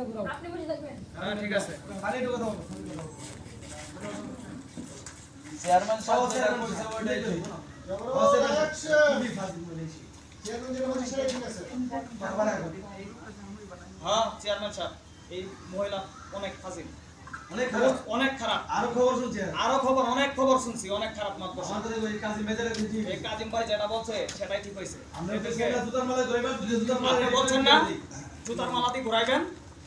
আপনি বসে থাকবেন। হ্যাঁ ঠিক আছে। চেয়ারম্যান সাহেব যেটা কইছে ওইটাই তো। হ্যাঁ চেয়ারম্যান সাহেব এই মহিলা অনেক ফাজিল। অনেক খারাপ। অনেক খারাপ। আরও খবর আরও। খবর অনেক খবর শুনছি অনেক খারাপ মাত বসে। আমাদের ওই কাজী মেজারে দিচ্ছি এই কাজিম ভাই যেটা বলছে সেটাই ঠিক আমরা জুতার মালা ধরবেন জুতার মালা বলছেন না জুতার মালা দিয়ে ঘুরাইবেন?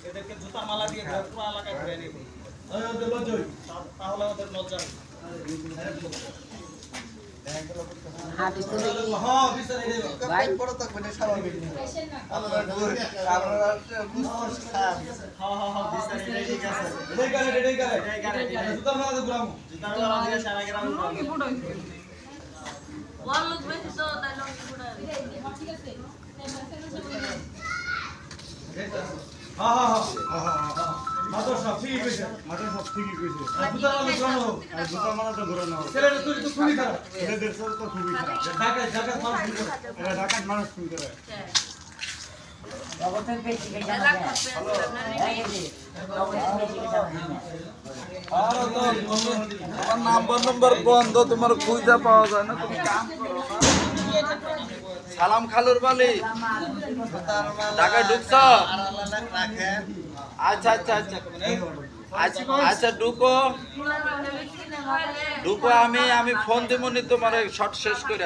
এদেরকে জুতার মালা দিয়ে ঘুরে পুরো এলাকায় ঘুরে লজ্জা তাহলে ওদের লজ্জা হবে। হ্যাঁ বিস্তার এই দেব আসেন না। হ্যাঁ হ্যাঁ হ্যাঁ এটাই করে এটাই করে জুতার মালা দিয়ে ঘুরামু ঠিক আছে তো তোমার নাম্বার নাম্বার বন্ধ তোমার খুঁজে পাওয়া যায় না তুমি কাম করো। সালাম খালুর বালি। ঢাকায় ঢুকছ? আচ্ছা আচ্ছা আচ্ছা। আচ্ছা আচ্ছা ঢুকো। ঢুকো আমি আমি ফোন দিব নি তোমার শর্ট শেষ করে।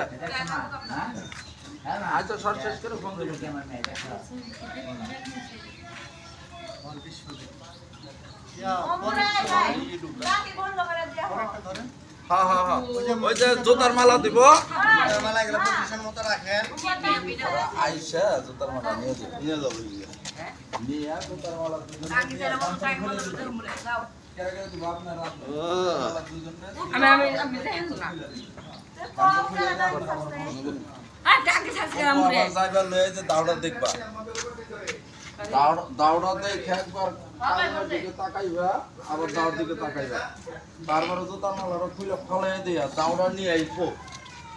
আচ্ছা শর্ট শেষ করে ফোন দিব হ্যাঁ হ্যাঁ হ্যাঁ। ওই যে জুতার মালা দিব। আইসা জুতার মালা নিয়ে যাব। জুতার মালা দাউড়া দেখবা। দাউড়া দাউড়া দেখে একবার দিকে তাকাইবা আবার দাউড়ার দিকে তাকাইবা। বারবার জুতার মালাটা খুলে ফলে দিয়া দাউড়া নিয়ে আইবো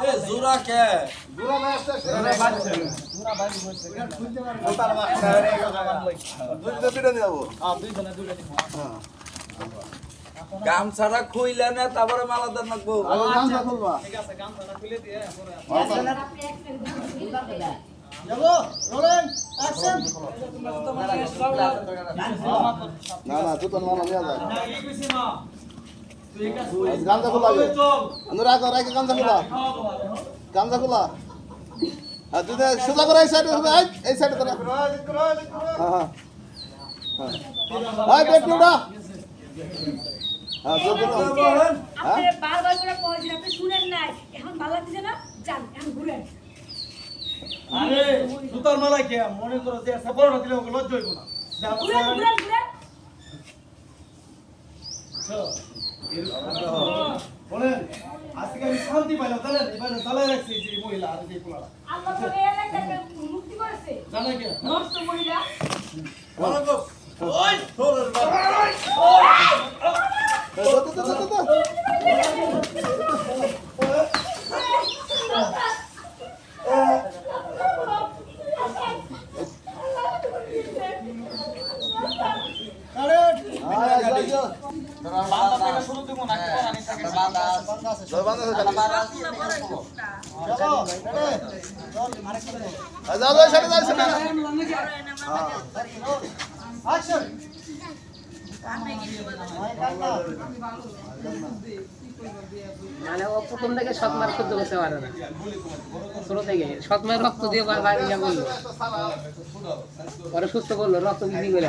এ জোড়া কে? গামছাটা খুইলে না তারপরে মালা দেন নাকবো ঠিক আছে গামছাটা খুলে দিয়ে পরে আপনি এক সেকেন্ড না না জুতার মালা নিয়ে যায় গামছা খোলা রাখ রাখ গামছা খোলা। গামছা খোলা। আর তুই সোজা করে এই সাইডে এই সাইডে করে হ্যাঁ হ্যাঁ। হ্যাঁ উড়া হ্যাঁ আপনি বারবার করে কইছেন আপনি শুনেন নাই। এখন ভালো লাগছে না? যান এখন ঘুরেন আরে জুতার মালা কে? মনে করো যে সাপোর্ট দিলে ওকে লজ্জা হইব না। ঘুরেন ঘুরেন ঘুরেন। বলেন আজকে আমি শান্তি পাইলাম জানেন? এবার জ্বালায় রাখছি যে মহিলা আর যে পোলারা। আল্লাহ তো এই এলাকাকে মুক্তি করেছে। জানা কে? নষ্ট মহিলা থেকে শুরু দিব না কি বানানি থাকে মানে ও প্রথম থেকে সৎমার সহ্য করতে পারে না। ছোট থেকে সৎমার রক্ত দিয়ে বা- বা- ইয়া করল। পরে সুস্থ করল, রক্ত বিক্রি করে।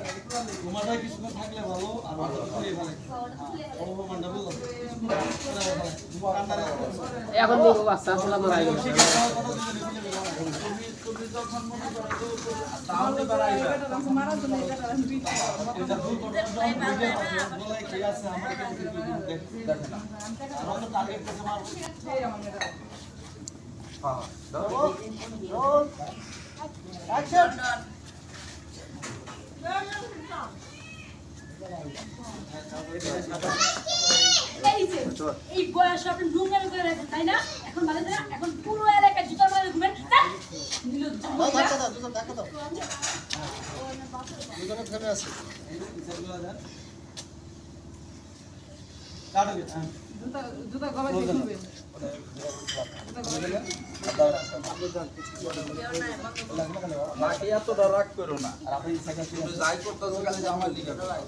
তোমারটা কিছুক্ষণ থাকলে ভালো আর ওটা খুলে ভালো। অপমানটা বুঝলো? এখন বাচ্চা আসলে মারা গেল তুমি হ্যাঁ এই যে এই বয়সে আপনি করে রাখেন তাই না? এখন ভালো না এখন পুরো এলাকায় জুতার মারা ঘুমেন। তা নির্লজ্জ মহিলা। হ্যাঁ এতটা রাগ করো না। আর আপনি সেকেন্ড তুমি যাই করতেছো খালি আমার লিখে দাও।